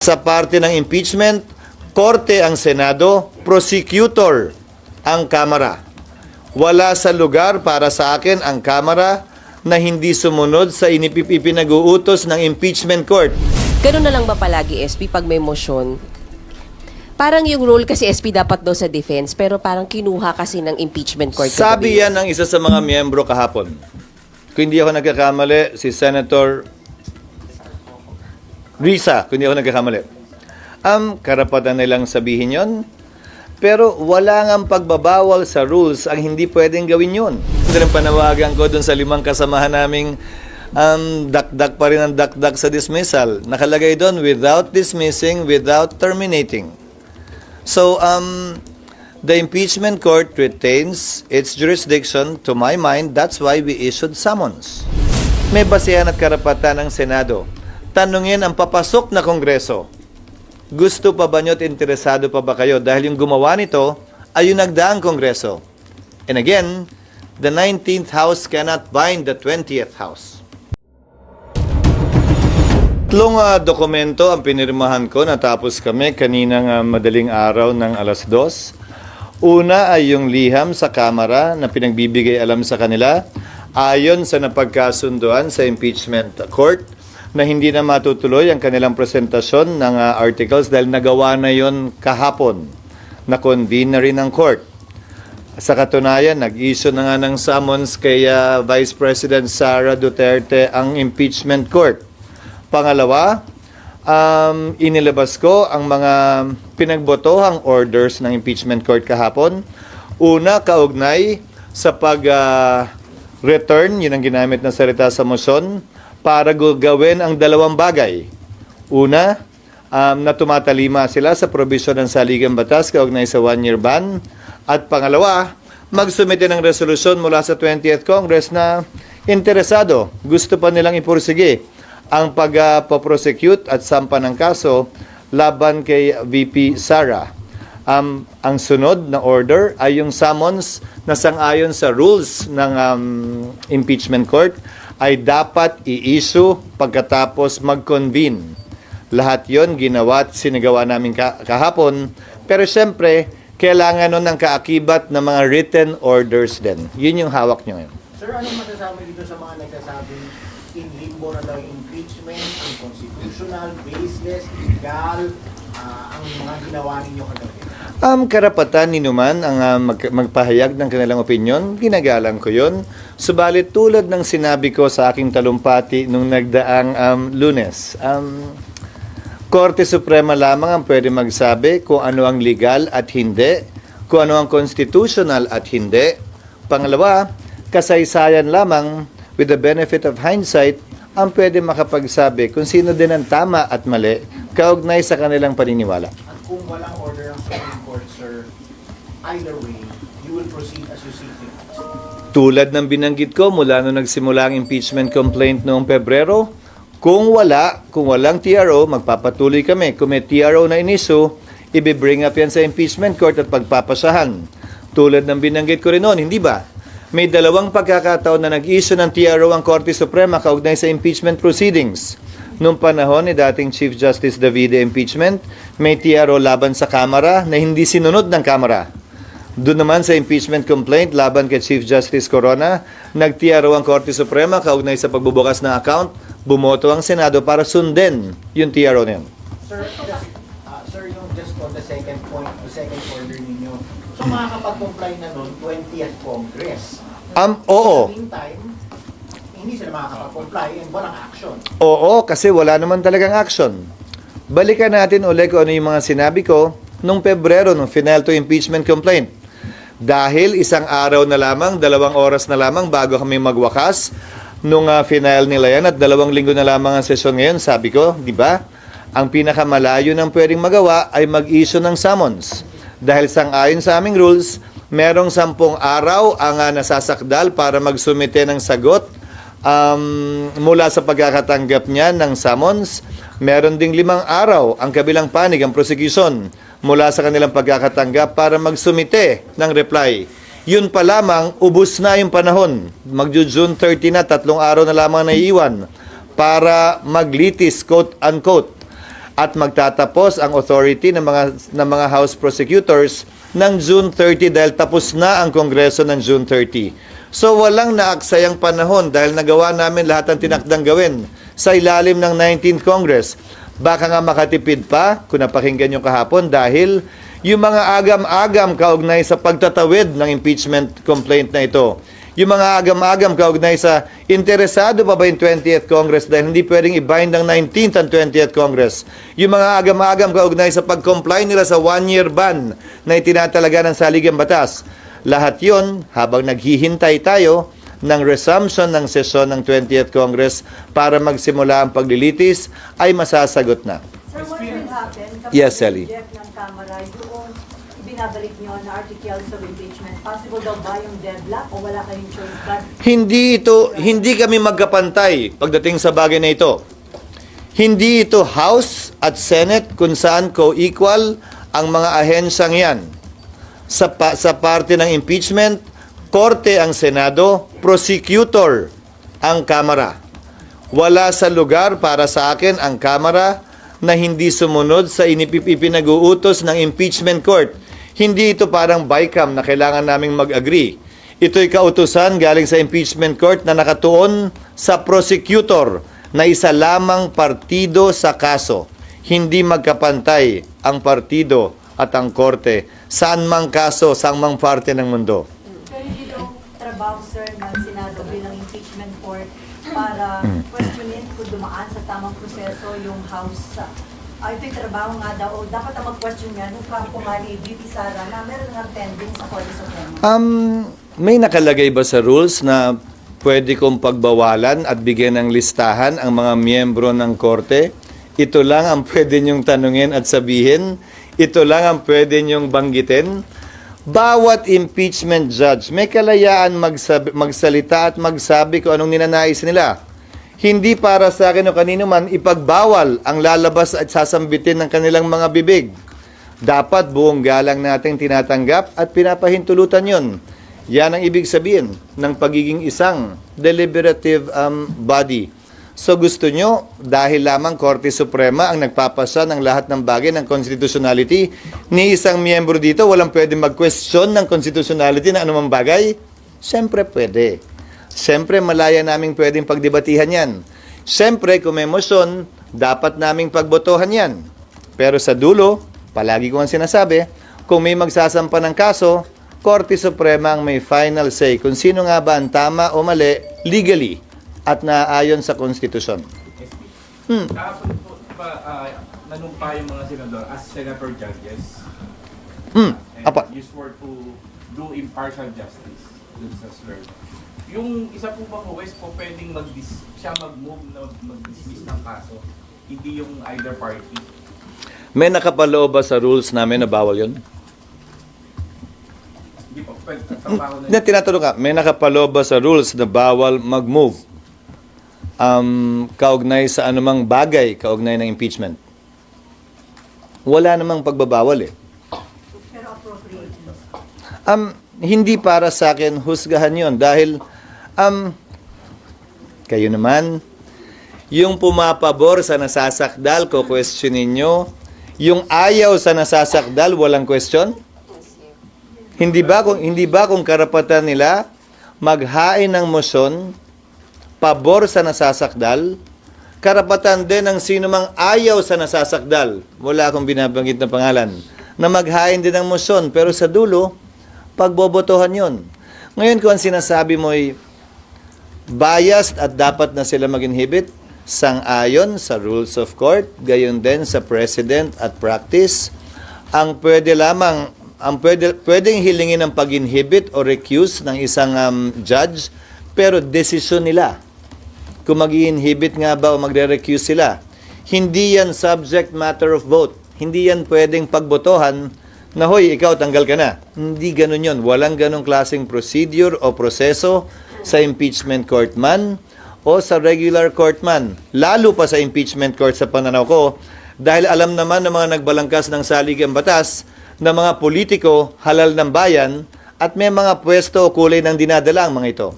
Sa parte ng impeachment, korte ang Senado, prosecutor ang Kamara. Wala sa lugar para sa akin ang Kamara na hindi sumunod sa inipipinag-uutos ng impeachment court. Ganun na lang ba palagi, SP, pag may motion? Parang yung role kasi SP dapat daw sa defense, pero parang kinuha kasi ng impeachment court. Sabi yan ng isa sa mga miyembro kahapon. Kung hindi ako nagkakamali, si Senator Risa, kung hindi ako nagkakamali. Um, karapatan nilang sabihin yon. Pero wala nga pagbabawal sa rules ang hindi pwedeng gawin yun. Ito rin panawagan ko dun sa limang kasamahan naming um, dakdak pa rin ang dakdak sa dismissal. Nakalagay doon, without dismissing, without terminating. So, um, the impeachment court retains its jurisdiction. To my mind, that's why we issued summons. May basehan at karapatan ng Senado. Tanungin ang papasok na Kongreso. Gusto pa ba nyo at interesado pa ba kayo? Dahil yung gumawa nito ay yung nagdaang Kongreso. And again, the 19th House cannot bind the 20th House. Tatlong ah, dokumento ang pinirmahan ko natapos kami kaninang ah, madaling araw ng alas dos. Una ay yung liham sa Kamara na pinagbibigay alam sa kanila ayon sa napagkasunduan sa impeachment court na hindi na matutuloy ang kanilang presentasyon ng ah, articles dahil nagawa na yon kahapon na convene na rin ng court. Sa katunayan, nag-issue na nga ng summons kay ah, Vice President Sara Duterte ang impeachment court. Pangalawa, um, inilabas ko ang mga pinagbotohang orders ng impeachment court kahapon. Una, kaugnay sa pag-return, yun ang ginamit na salita sa motion, para gawin ang dalawang bagay. Una, um, na tumatalima sila sa probisyon ng saligang batas kaugnay sa one-year ban. At pangalawa, magsumite ng resolusyon mula sa 20th Congress na interesado, gusto pa nilang ipursige ang pag-prosecute at sampa ng kaso laban kay VP Sara. Um, ang sunod na order ay yung summons na sangayon sa rules ng um, impeachment court ay dapat i-issue pagkatapos mag-convene. Lahat yon ginawa at sinagawa namin ka- kahapon. Pero siyempre, kailangan nun ng kaakibat ng mga written orders din. Yun yung hawak nyo ngayon. Sir, anong masasabi dito sa mga nagsasabing in limbo na daw impeachment, unconstitutional, baseless, illegal, ah, ang mga ginawa ninyo kagabi? Um, karapatan ni Numan ang ah, mag- magpahayag ng kanilang opinion, ginagalang ko yon. Subalit tulad ng sinabi ko sa aking talumpati nung nagdaang um, lunes, um, Korte Suprema lamang ang pwede magsabi kung ano ang legal at hindi, kung ano ang constitutional at hindi. Pangalawa, kasaysayan lamang with the benefit of hindsight ang pwede makapagsabi kung sino din ang tama at mali kaugnay sa kanilang paniniwala. At kung walang order ng Supreme Court, sir, either way, you will proceed as you see. Tulad ng binanggit ko mula nung nagsimula ang impeachment complaint noong Pebrero, kung wala, kung walang TRO, magpapatuloy kami. Kung may TRO na iniso, ibibring up yan sa impeachment court at pagpapasahan. Tulad ng binanggit ko rin noon, hindi ba? May dalawang pagkakataon na nag-issue ng TRO ang Korte Suprema kaugnay sa impeachment proceedings. Noong panahon ni dating Chief Justice Davide impeachment, may TRO laban sa Kamara na hindi sinunod ng Kamara. Doon naman sa impeachment complaint laban kay Chief Justice Corona, nagtiyaro ang Korte Suprema kaugnay sa pagbubukas ng account, bumoto ang Senado para sundin yung TRO na yun. Sir, just, ah, sir, yung just on the second point, the second order ninyo, so makakapag-comply na nun 20th Congress. Um, oo. The meantime, hindi sila makakapag-comply and walang action. Oo, kasi wala naman talagang action. Balikan natin ulit kung ano yung mga sinabi ko nung Pebrero, nung final to impeachment complaint. Dahil isang araw na lamang, dalawang oras na lamang bago kami magwakas nung uh, final nila yan at dalawang linggo na lamang ang sesyon ngayon, sabi ko, di ba? Ang pinakamalayo ng pwedeng magawa ay mag-issue ng summons. Dahil sang ayon sa aming rules, merong sampung araw ang uh, nasasakdal para magsumite ng sagot um, mula sa pagkakatanggap niya ng summons, meron ding limang araw ang kabilang panig ang prosecution mula sa kanilang pagkakatanggap para magsumite ng reply. Yun pa lamang, ubus na yung panahon. Magjo-June 30 na, tatlong araw na lamang naiiwan para maglitis, quote-unquote. at magtatapos ang authority ng mga ng mga House prosecutors ng June 30 dahil tapos na ang Kongreso ng June 30. So walang naaksayang panahon dahil nagawa namin lahat ng tinakdang gawin sa ilalim ng 19th Congress. Baka nga makatipid pa kung napakinggan yung kahapon dahil yung mga agam-agam kaugnay sa pagtatawid ng impeachment complaint na ito. Yung mga agam-agam kaugnay sa interesado pa ba yung 20th Congress dahil hindi pwedeng i-bind ng 19th and 20th Congress. Yung mga agam-agam kaugnay sa pag-comply nila sa one-year ban na itinatalaga ng saligang batas. Lahat yon habang naghihintay tayo ng resumption ng sesyon ng 20th Congress para magsimula ang paglilitis ay masasagot na. Sir, what will happen kapag Yes, Sally. reject ng Kamara yung binabalik nyo na articles of impeachment? Possible daw ba yung deadlock o wala kayong choice but Hindi ito, hindi kami magkapantay pagdating sa bagay na ito. Hindi ito House at Senate kung saan co-equal ang mga ahensyang yan. Sa, pa, sa parte ng impeachment, korte ang Senado, prosecutor ang Kamara. Wala sa lugar para sa akin ang Kamara na hindi sumunod sa inipipinag-uutos ng impeachment court. Hindi ito parang BICAM na kailangan naming mag-agree. Ito'y kautusan galing sa impeachment court na nakatuon sa prosecutor na isa lamang partido sa kaso. Hindi magkapantay ang partido at ang korte saan mang kaso, saan mang parte ng mundo. Pero hindi daw trabaho, sir, ng Senado bilang impeachment court para Hmm. questionin kung dumaan sa tamang proseso yung House. Ay, ito'y trabaho nga daw. Dapat ang mag-question nga nung Campo Mali, Beauty Sara, na meron nga pending sa Korte Suprema. Um, may nakalagay ba sa rules na pwede kong pagbawalan at bigyan ng listahan ang mga miyembro ng korte? Ito lang ang pwede niyong tanungin at sabihin. Ito lang ang pwede niyong banggitin. Bawat impeachment judge may kalayaan magsabi, magsalita at magsabi kung anong ninanais nila. Hindi para sa akin o kanino man ipagbawal ang lalabas at sasambitin ng kanilang mga bibig. Dapat buong galang nating tinatanggap at pinapahintulutan yon. Yan ang ibig sabihin ng pagiging isang deliberative um, body. So gusto nyo, dahil lamang Korte Suprema ang nagpapasa ng lahat ng bagay ng constitutionality, ni isang miyembro dito walang pwede mag-question ng constitutionality na anumang bagay? Siyempre pwede. Siyempre malaya naming pwedeng pagdebatihan yan. Siyempre kung may motion, dapat naming pagbotohan yan. Pero sa dulo, palagi ko ang sinasabi, kung may magsasampa ng kaso, Korte Suprema ang may final say kung sino nga ba ang tama o mali legally at naayon sa konstitusyon. Hmm. Kahapon po pa uh, nanumpa yung mga senador as senator judges. Hmm. And Apa. you swore to do impartial justice dun sa swear. Yung isa po bang huwes po pwedeng mag siya mag-move na mag-dismiss ng kaso, hindi yung either party. May nakapaloob ba sa rules namin na bawal yun? Hindi po, pwede na tinatanong ka, may nakapaloob ba sa rules na bawal mag-move um, kaugnay sa anumang bagay kaugnay ng impeachment? Wala namang pagbabawal eh. Um, hindi para sa akin husgahan yon dahil um, kayo naman, yung pumapabor sa nasasakdal, ko questionin nyo. Yung ayaw sa nasasakdal, walang question? Hindi ba kung hindi ba kung karapatan nila maghain ng motion pabor sa nasasakdal? Karapatan din ng sino mang ayaw sa nasasakdal. Wala akong binabanggit na pangalan. Na maghain din ng motion pero sa dulo pagbobotohan 'yon. Ngayon kung ang sinasabi mo ay biased at dapat na sila mag-inhibit sang-ayon sa rules of court, gayon din sa president at practice, ang pwede lamang ang pwede, pwedeng hilingin ng pag-inhibit o recuse ng isang um, judge, pero desisyon nila kung mag inhibit nga ba o magre-recuse sila. Hindi yan subject matter of vote. Hindi yan pwedeng pagbotohan na, hoy, ikaw, tanggal ka na. Hindi ganun yon. Walang ganong klaseng procedure o proseso sa impeachment court man o sa regular court man. Lalo pa sa impeachment court sa pananaw ko, dahil alam naman ng mga nagbalangkas ng saligang batas na mga politiko halal ng bayan at may mga pwesto o kulay ng dinadala ang mga ito.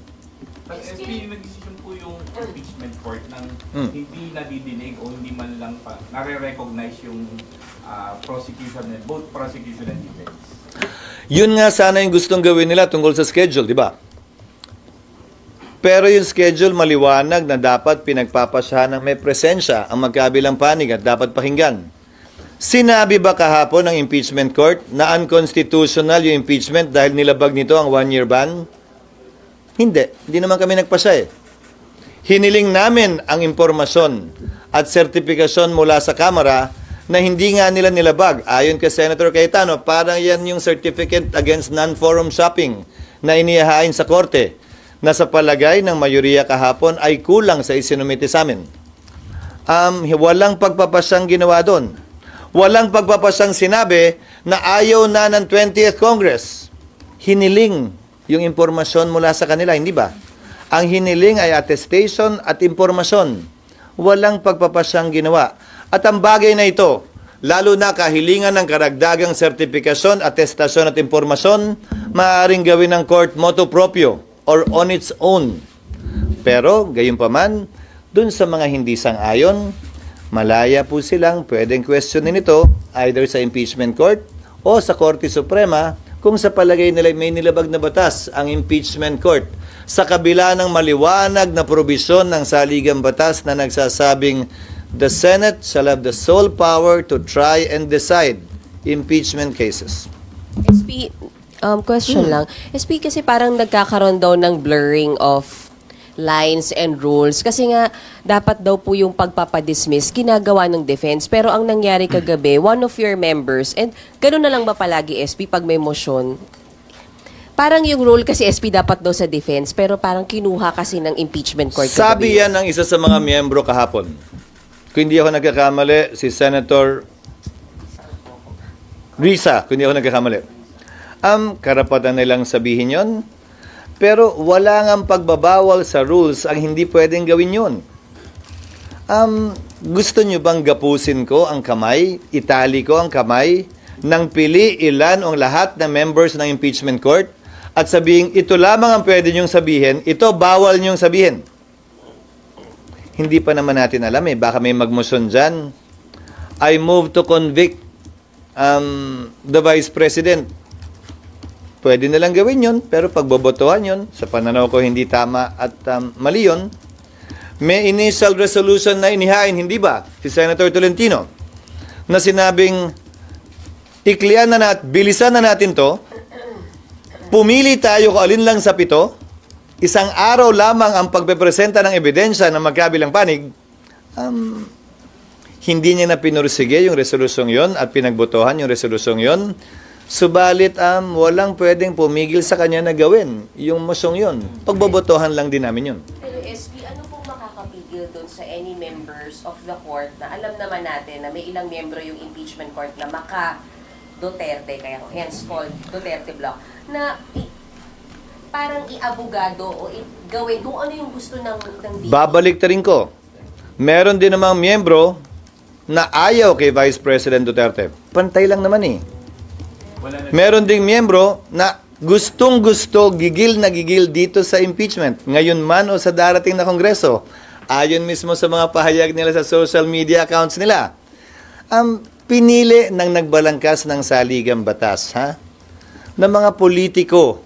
Hmm. hindi nadidinig o hindi man lang pa nare-recognize yung ah, prosecution, and both prosecution and defense. Yun nga sana yung gustong gawin nila tungkol sa schedule, di ba? Pero yung schedule maliwanag na dapat pinagpapasyahan ng may presensya ang magkabilang panig at dapat pakinggan. Sinabi ba kahapon ng impeachment court na unconstitutional yung impeachment dahil nilabag nito ang one-year ban? Hindi. Hindi naman kami nagpasya eh. Hiniling namin ang impormasyon at sertifikasyon mula sa Kamara na hindi nga nila nilabag. Ayon kay Senator Cayetano, parang yan yung certificate against non-forum shopping na inihahain sa korte na sa palagay ng mayoriya kahapon ay kulang sa isinumiti sa amin. Um, walang pagpapasyang ginawa doon. Walang pagpapasyang sinabi na ayaw na ng 20th Congress. Hiniling yung impormasyon mula sa kanila, hindi ba? Ang hiniling ay attestation at impormasyon. Walang pagpapasyang ginawa. At ang bagay na ito, lalo na kahilingan ng karagdagang sertifikasyon, atestasyon at impormasyon, maaaring gawin ng court motu proprio or on its own. Pero, gayon pa man, dun sa mga hindi sang-ayon, malaya po silang pwedeng questionin ito either sa impeachment court o sa Korte Suprema kung sa palagay nila may nilabag na batas ang impeachment court sa kabila ng maliwanag na probisyon ng saligang batas na nagsasabing the Senate shall have the sole power to try and decide impeachment cases. SP, um, question lang. SP, kasi parang nagkakaroon daw ng blurring of lines and rules. Kasi nga, dapat daw po yung pagpapadismiss, ginagawa ng defense. Pero ang nangyari kagabi, one of your members, and gano'n na lang ba palagi, SP, pag may motion, parang yung role kasi SP dapat daw sa defense, pero parang kinuha kasi ng impeachment court. Sabi yan ng isa sa mga miyembro kahapon. Kung hindi ako nagkakamali, si Senator Risa, kung hindi ako nagkakamali. Um, karapatan nilang sabihin yon. Pero wala nga pagbabawal sa rules ang hindi pwedeng gawin yon. Um, gusto nyo bang gapusin ko ang kamay, itali ko ang kamay, nang pili ilan ang lahat ng members ng impeachment court at sabihin, ito lamang ang pwede nyong sabihin, ito bawal nyong sabihin. Hindi pa naman natin alam eh, baka may magmoson dyan. I move to convict um, the Vice President. Pwede nilang gawin yun, pero pagbobotohan yun, sa pananaw ko hindi tama at um, mali yun. May initial resolution na inihain, hindi ba? Si Senator Tolentino, na sinabing, iklian na nat, bilisan na natin to, pumili tayo kung alin lang sa pito, isang araw lamang ang pagpepresenta ng ebidensya ng magkabilang panig, um, hindi niya na pinursige yung resolusyong yon at pinagbotohan yung resolusyong yon. Subalit, um, walang pwedeng pumigil sa kanya na gawin yung mosyong yon. Pagbobotohan lang din namin yun. Pero SP, ano pong makakapigil doon sa any members of the court na alam naman natin na may ilang membro yung impeachment court na maka Duterte, kaya hence called Duterte Block, na i- parang iabogado o i- gawin kung ano yung gusto ng, ng VP. Babalik ta rin ko. Meron din namang miyembro na ayaw kay Vice President Duterte. Pantay lang naman eh. Wala na Meron ding miyembro na gustong gusto, gigil na gigil dito sa impeachment. Ngayon man o sa darating na kongreso. Ayon mismo sa mga pahayag nila sa social media accounts nila. Ang pinili ng nagbalangkas ng saligang batas, ha? ng mga politiko,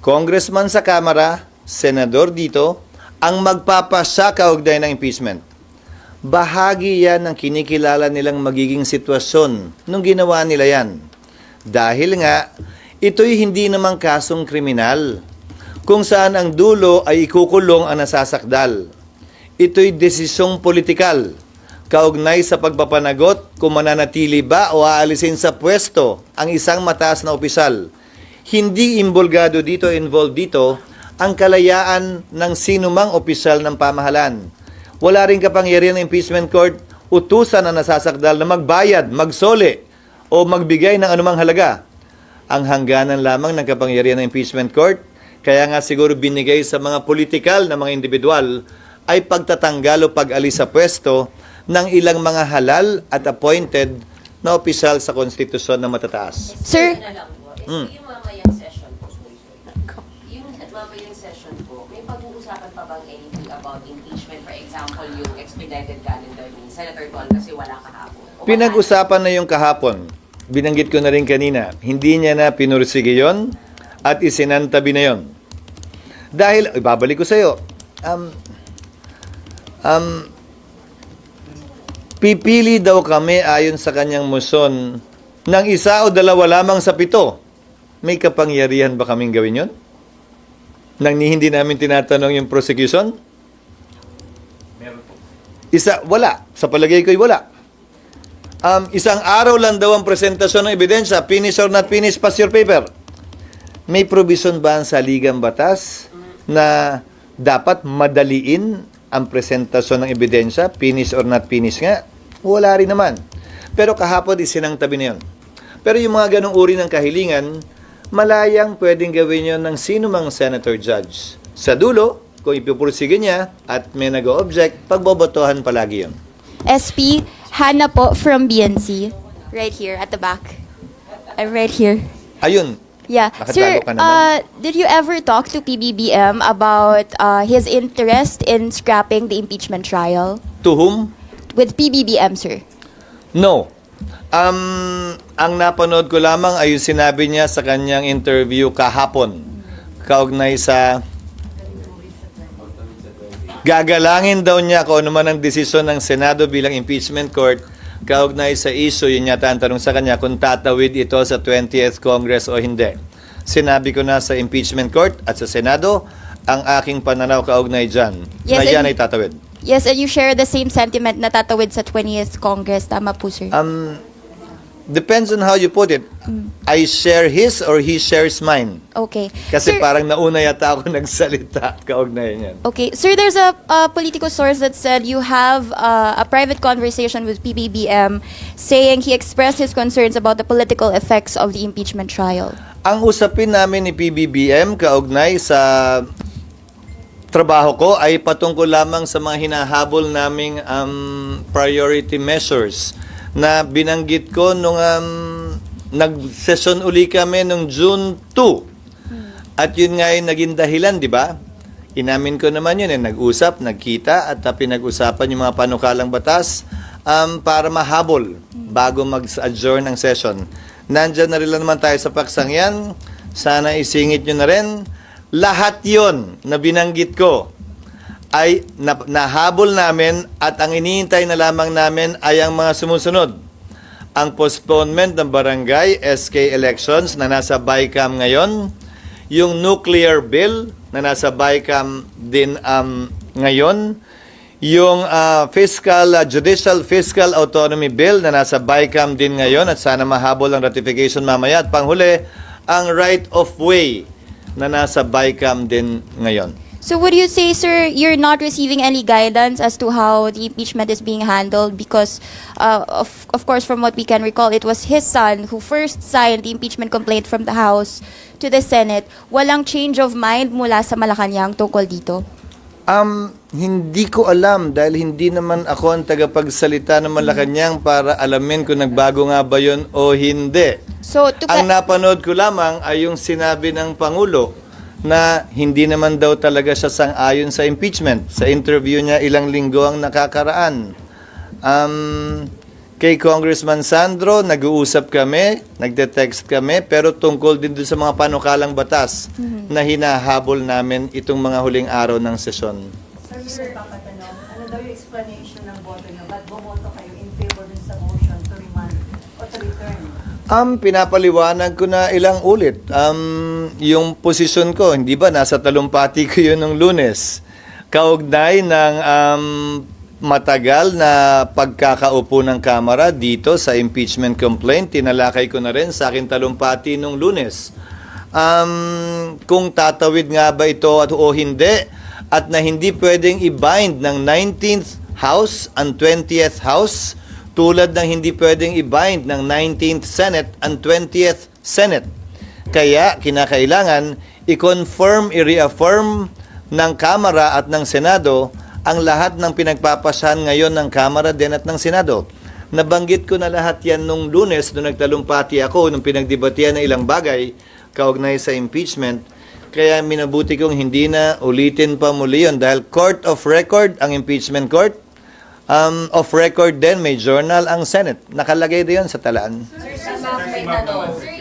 congressman sa Kamara, senador dito, ang magpapasya kaugnay ng impeachment. Bahagi yan ng kinikilala nilang magiging sitwasyon nung ginawa nila yan. Dahil nga, ito'y hindi namang kasong kriminal, kung saan ang dulo ay ikukulong ang nasasakdal. Ito'y desisyong politikal, kaugnay sa pagpapanagot kung mananatili ba o aalisin sa pwesto ang isang mataas na opisyal. Hindi imbulgado dito, involved dito, ang kalayaan ng sinumang opisyal ng pamahalan. Wala rin kapangyarihan ng impeachment court utusan ang nasasakdal na magbayad, magsole, o magbigay ng anumang halaga. Ang hangganan lamang ng kapangyarihan ng impeachment court, kaya nga siguro binigay sa mga politikal na mga individual, ay pagtatanggal o pag-alis sa pwesto ng ilang mga halal at appointed na opisyal sa konstitusyon na matataas. Sir? Mm. Hmm. Yung mamayang session po, yung mamayang session po, may pag-uusapan pa bang anything about impeachment, for example, yung expedited calendar ni Senator Tol kasi wala kahapon. Pinag-usapan na yung kahapon. Binanggit ko na rin kanina. Hindi niya na pinursige yon at isinantabi na yon. Dahil, ibabalik ko sa iyo, um, um, pipili daw kami ayon sa kanyang muson ng isa o dalawa lamang sa pito. May kapangyarihan ba kaming gawin yon? Nang hindi namin tinatanong yung prosecution? Meron po. Isa, wala. Sa palagay ko'y wala. Um, isang araw lang daw ang presentasyon ng ebidensya. Finish or not finish, pass your paper. May provision ba ang saligang batas na dapat madaliin ang presentasyon ng ebidensya? Finish or not finish nga? Wala rin naman. Pero kahapon isinang tabi na yun. Pero yung mga ganong uri ng kahilingan, malayang pwedeng gawin yon ng sino mang senator judge. Sa dulo, kung ipupursige niya at may nag-object, pagbobotohan palagi yun. SP, Hannah po from BNC. Right here, at the back. I'm right here. Ayun, Yeah. Sir, uh, did you ever talk to PBBM about uh, his interest in scrapping the impeachment trial? to whom? With PBBM, sir. No. Um, ang napanood ko lamang ay yung sinabi niya sa kanyang interview kahapon. Kaugnay sa gagalangin daw niya kung ano man ang desisyon ng Senado bilang impeachment court kaugnay sa issue, yun yata ang tanong sa kanya kung tatawid ito sa 20th Congress o hindi. Sinabi ko na sa impeachment court at sa Senado ang aking pananaw kaugnay dyan Yes, na yan ay tatawid. Yes, and you share the same sentiment na tatawid sa 20th Congress. Tama po, sir. Um, depends on how you put it. I share his or he shares mine. okay. Kasi Sir- parang nauna yata ako nagsalita kaugnay niyan. Okay, sir, there's a, a political source that said you have uh, a private conversation with PBBM saying he expressed his concerns about the political effects of the impeachment trial. Ang usapin namin ni PBBM kaugnay sa trabaho ko ay patungkol lamang sa mga hinahabol naming um, priority measures na binanggit ko nung um, nag-session uli kami nung June 2. At yun nga ay naging dahilan, di ba? Inamin ko naman yun, eh, nag-usap, nagkita, at uh, pinag-usapan yung mga panukalang batas um, para mahabol bago mag-adjourn ng session. Nandyan na rin naman tayo sa paksang yan. Sana isingit nyo na rin. Lahat yon na binanggit ko ay na, nahabol namin at ang iniintay na lamang namin ay ang mga sumusunod. Ang postponement ng barangay SK elections na nasa BICAM ngayon, yung nuclear bill na nasa BICAM din um, ngayon, yung ah, fiscal ah, judicial fiscal autonomy bill na nasa BICAM din ngayon at sana mahabol ang ratification mamaya at panghuli ang right of way na nasa BICAM din ngayon. So would you say, sir, you're not receiving any guidance as to how the impeachment is being handled? Because, uh, of, of course, from what we can recall, it was his son who first signed the impeachment complaint from the House to the Senate. Walang change of mind mula sa Malacanang tungkol dito? Um, hindi ko alam dahil hindi naman ako ang tagapagsalita ng Malacanang para alamin kung nagbago nga ba yun o hindi. So, to Ang napanood ko lamang ay yung sinabi ng Pangulo na hindi naman daw talaga siya sang-ayon sa impeachment. Sa interview niya ilang linggo ang nakakaraan. Um, kay Congressman Sandro, nag-uusap kami, nagde-text kami, pero tungkol din doon sa mga panukalang batas na hinahabol namin itong mga huling araw ng sesyon. Sir, sir, papatanong, ano daw yung explanation ng boto niyo? Ba't bumoto kayo in favor dun sa motion to remand o to return? Um, pinapaliwanag ko na ilang ulit. Um, yung posisyon ko, hindi ba, nasa talumpati ko yun nung lunes. Kaugnay ng um, matagal na pagkakaupo ng Kamara dito sa impeachment complaint, tinalakay ko na rin sa akin talumpati nung lunes. Um, kung tatawid nga ba ito at o hindi, at na hindi pwedeng i-bind ng 19th House and 20th House, tulad ng hindi pwedeng i-bind ng 19th Senate and 20th Senate. Kaya kinakailangan i-confirm, i-reaffirm ng Kamara at ng Senado ang lahat ng pinagpapasahan ngayon ng Kamara din at ng Senado. Nabanggit ko na lahat yan nung lunes nung nagtalumpati ako, nung pinagdebatihan ng ilang bagay kaugnay sa impeachment. kaya minabuti kong hindi na ulitin pa muli yun dahil court of record ang impeachment court. Um, of record din, may journal ang Senate. Nakalagay din yun sa talaan. Sir, si Mac may tanong. Sir,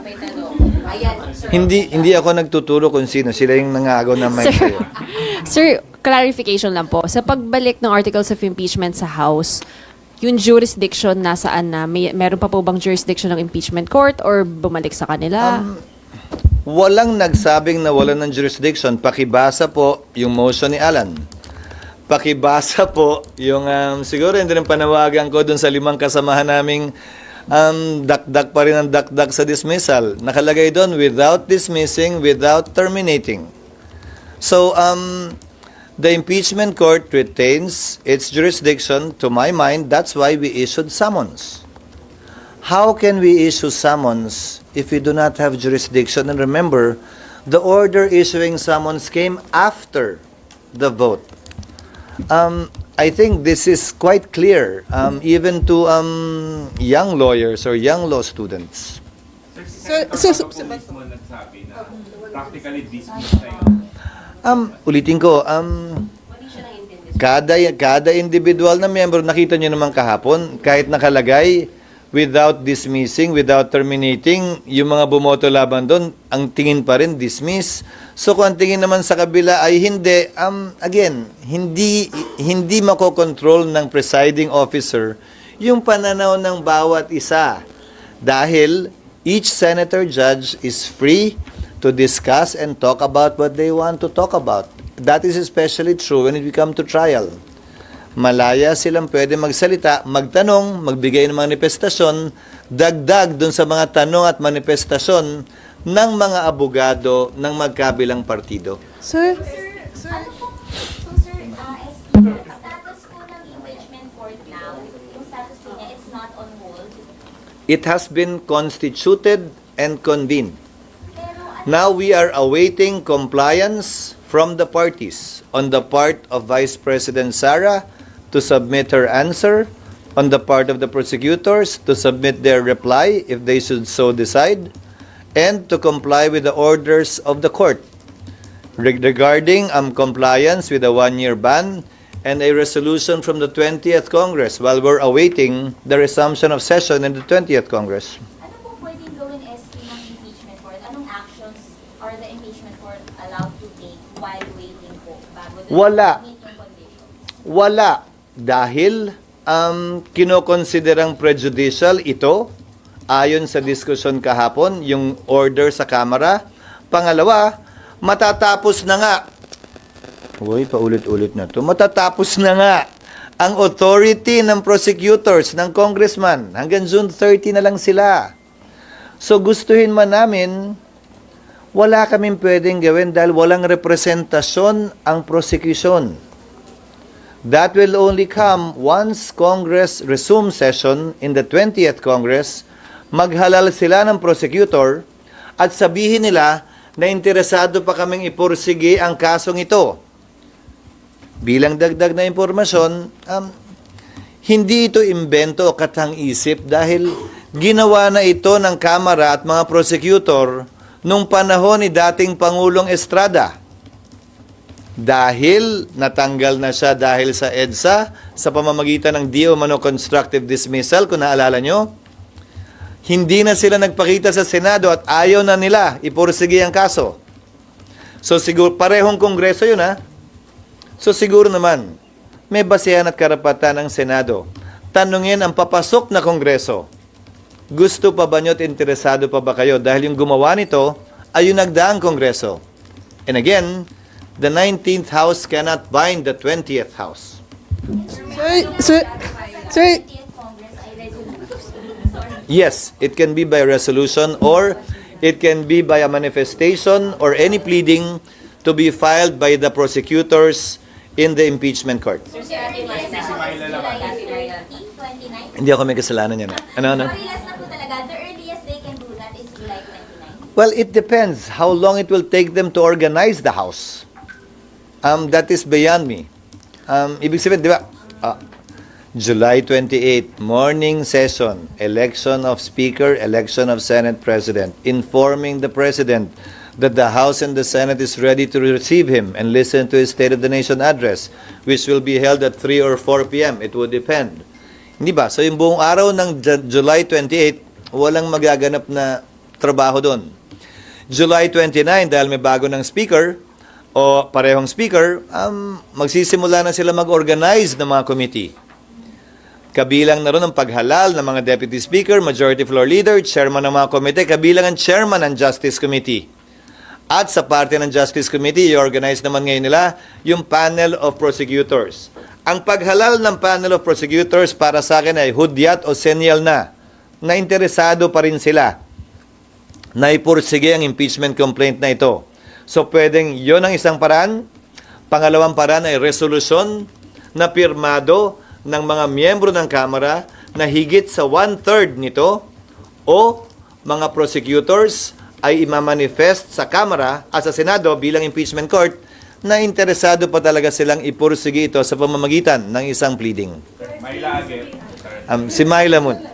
may tanong. Ayan, sir. Hindi hindi ako nagtuturo kung sino. Sila yung nangagaw ng mic Sir. Sir, clarification lang po. Sa pagbalik ng articles of impeachment sa House, yung jurisdiction nasaan na? May, meron pa po bang jurisdiction ng impeachment court or bumalik sa kanila? Walang nagsabing na wala ng jurisdiction. Pakibasa po yung motion ni Alan. Pakibasa po yung, um, siguro hindi rin panawagan ko dun sa limang kasamahan naming um, dakdak pa rin ang dakdak sa dismissal. Nakalagay doon, without dismissing, without terminating. So, um, the impeachment court retains its jurisdiction. To my mind, that's why we issued summons. How can we issue summons if we do not have jurisdiction? And remember, the order issuing summons came after the vote. Um, I think this is quite clear, um, even to um, young lawyers or young law students. Sir, si Senator Bato po mismo nagsabi na practically dismissed na yun. Um, ulitin ko, um, kada, kada individual na miyembro, nakita nyo naman kahapon, kahit nakalagay, without dismissing, without terminating, yung mga bumoto laban doon, ang tingin pa rin, dismiss. So kung ang tingin naman sa kabila ay hindi, um, again, hindi, hindi makokontrol ng presiding officer yung pananaw ng bawat isa. Dahil each senator judge is free to discuss and talk about what they want to talk about. That is especially true when it come to trial. Malaya silang pwede magsalita, magtanong, magbigay ng manifestasyon, dagdag dun sa mga tanong at manifestasyon ng mga abogado ng magkabilang partido. Sir, Ano po? So sir, uh, SP, status po ng impeachment court now, yung status niya, it's not on hold. It has been constituted and convened. Now we are awaiting compliance from the parties on the part of Vice President Sara to submit her answer, on the part of the prosecutors to submit their reply if they should so decide, and to comply with the orders of the court regarding um, compliance with a one-year ban and a resolution from the 20th Congress while we're awaiting the resumption of session in the 20th Congress. Wala. Wala. Dahil um, kinokonsiderang prejudicial ito ayon sa diskusyon kahapon, yung order sa Kamara. Pangalawa, matatapos na nga. Uy, paulit-ulit na to. Matatapos na nga ang authority ng prosecutors, ng congressman. Hanggang June 30 na lang sila. So gustuhin man namin, wala kaming pwedeng gawin dahil walang representasyon ang prosecution. That will only come once Congress resumes session in the 20th Congress, maghalal sila ng prosecutor at sabihin nila na interesado pa kaming ipursige ang kasong ito. Bilang dagdag na impormasyon, um, hindi ito imbento o katang-isip dahil ginawa na ito ng Kamara at mga prosecutor nung panahon ni dating Pangulong Estrada dahil natanggal na siya dahil sa EDSA sa pamamagitan ng di umano constructive dismissal, kung naalala nyo, hindi na sila nagpakita sa Senado at ayaw na nila ipursige ang kaso. So siguro, parehong kongreso yun ha. So siguro naman, may basehan at karapatan ng Senado. Tanungin ang papasok na kongreso. Gusto pa ba nyo at interesado pa ba kayo? Dahil yung gumawa nito ay yung nagdaang kongreso. And again, the 19th House cannot bind the 20th House. sir, sir, sir, 20th Congress ay resolution. Sorry. Yes, it can be by resolution or it can be by a manifestation or any pleading to be filed by the prosecutors in the impeachment court. Sir. 29. Hindi ako may kasalanan yan. Ano, ano? Parehas na po talaga. The earliest they can do that is July 29. Well, it depends how long it will take them to organize the House. Um, that is beyond me. Um, ibig sabihin, di ba? Ah, July 28, morning session, election of Speaker, election of Senate President, informing the President that the House and the Senate is ready to receive him and listen to his State of the Nation address, which will be held at 3 or 4 p.m. It would depend. Hindi ba? So yung buong araw ng Ju- July 28, walang magaganap na trabaho doon. July 29, dahil may bago ng speaker, o parehong speaker, um, magsisimula na sila mag-organize ng mga committee. Kabilang na ron ang paghalal ng mga deputy speaker, majority floor leader, chairman ng mga komite, kabilang ang chairman ng Justice Committee. At sa parte ng Justice Committee, i-organize naman ngayon nila yung panel of prosecutors. Ang paghalal ng panel of prosecutors para sa akin ay hudyat o senyal na na interesado pa rin sila na ipursige ang impeachment complaint na ito. So pwedeng yon ang isang paraan. Pangalawang paraan ay resolusyon na pirmado ng mga miyembro ng Kamara na higit sa one-third nito o mga prosecutors ay imamanifest sa Kamara at sa Senado bilang impeachment court na interesado pa talaga silang ipursige ito sa pamamagitan ng isang pleading. Um, si Myla Moon.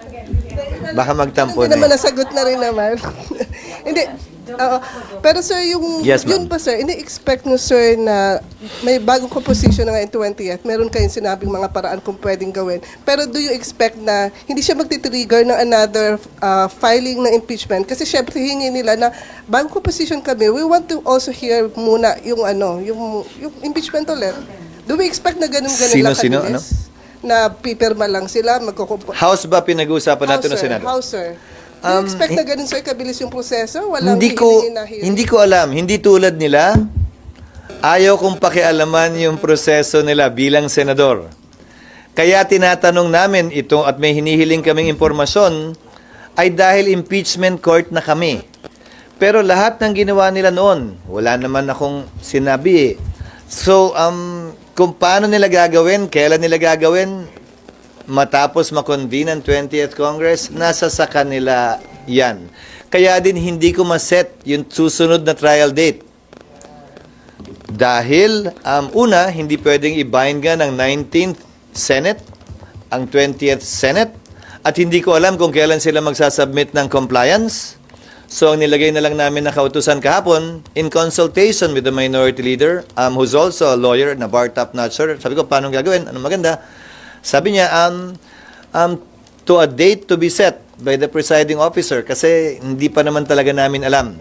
Baka magtampo Hindi na naman eh. nasagot na rin naman. Hindi. Oo. pero sir, yung, Yes, ma'am. yun pa sir, ini-expect nyo sir na may bagong composition na ngayon 20th, meron kayong sinabing mga paraan kung pwedeng gawin. Pero do you expect na hindi siya magti-trigger ng another uh, filing ng impeachment? Kasi syempre hingi nila na bagong composition kami, we want to also hear muna yung ano, yung, yung impeachment ulit. Do we expect na ganun-ganun Sino, lang sino, kabilis? Na pipirma lang sila, magkukumpo. House ba pinag-uusapan natin ng sir. Senado? How, sir? Do Um, you expect na ganun, sir, kabilis yung proseso? Walang hindi ko hihilingin na hearing? hindi ko alam, hindi tulad nila. Ayaw kong pakialaman yung proseso nila bilang senador. Kaya tinatanong namin ito at may hinihiling kaming impormasyon ay dahil impeachment court na kami. Pero lahat ng ginawa nila noon, wala naman akong sinabi eh. So, um, kung paano nila gagawin, kailan nila gagawin, matapos makonvene ang 20th Congress, nasa sa kanila yan. Kaya din hindi ko maset yung susunod na trial date. Dahil, um, una, hindi pwedeng i-bind nga ng 19th Senate, ang 20th Senate, at hindi ko alam kung kailan sila magsasubmit ng compliance. So, ang nilagay na lang namin na kautusan kahapon, in consultation with the minority leader, um, who's also a lawyer, na bar top notcher, sabi ko, paano gagawin? Ano maganda? Sabi niya, um, um, to a date to be set by the presiding officer kasi hindi pa naman talaga namin alam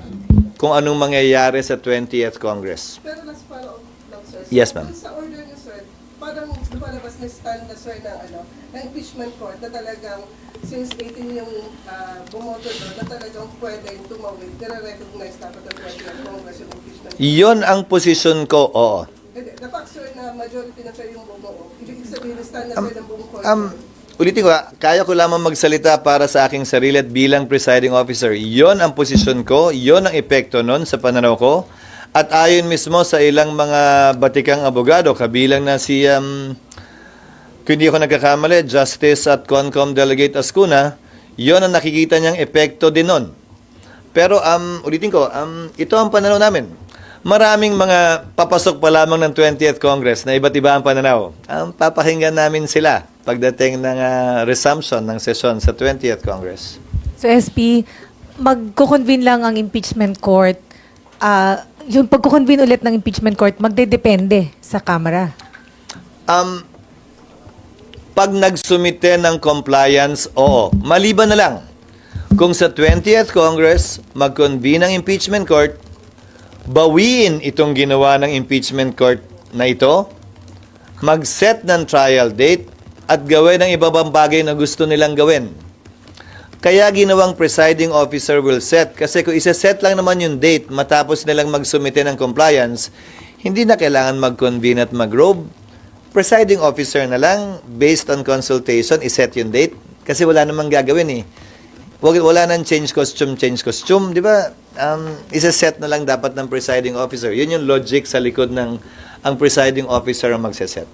kung anong mangyayari sa 20th Congress. Pero last follow-up lang, sir. Yes, ma'am. Sa order niyo, sir, parang lumalabas na stand na, sir, ng, ano, impeachment court na talagang since 18 yung uh, bumoto doon, na talagang pwedeng tumawid, nire-recognize dapat ng 20th Congress yung impeachment court. Iyon ang posisyon ko, oo. Hindi, The fact, sir, na majority na, sir, yung bumuo, ibig sabihin, stand na, sir, ng buong court. Um, ulitin ko, kaya ko lamang magsalita para sa aking sarili at bilang presiding officer. Iyon ang posisyon ko, iyon ang epekto nun sa pananaw ko. At ayon mismo sa ilang mga batikang abogado, kabilang na si, um, kung hindi ako nagkakamali, Justice at Concom Delegate Ascuna, iyon ang nakikita niyang epekto din nun. Pero um, ulitin ko, um, ito ang pananaw namin. Maraming mga papasok pa lamang ng 20th Congress na iba't iba ang pananaw. Um, papakinggan namin sila pagdating ng ah, resumption ng sesyon sa 20th Congress. So SP, magko-convene lang ang impeachment court. Ah, yung pagko-convene ulit ng impeachment court, magdedepende sa Kamara. Um, pag nagsumite ng compliance, oo. Maliban na lang. Kung sa 20th Congress, mag-convene ang impeachment court, bawiin itong ginawa ng impeachment court na ito, mag-set ng trial date, at gawin ang ibabang bagay na gusto nilang gawin. Kaya ginawang presiding officer will set. Kasi kung isa-set lang naman yung date matapos nilang magsumite ng compliance, hindi na kailangan mag-convene at mag-robe. Presiding officer na lang, based on consultation, iset yung date. Kasi wala namang gagawin eh. Wag- Wala nang change costume, change costume. Di ba? Um, isa-set na lang dapat ng presiding officer. Yun yung logic sa likod ng ang presiding officer ang magseset.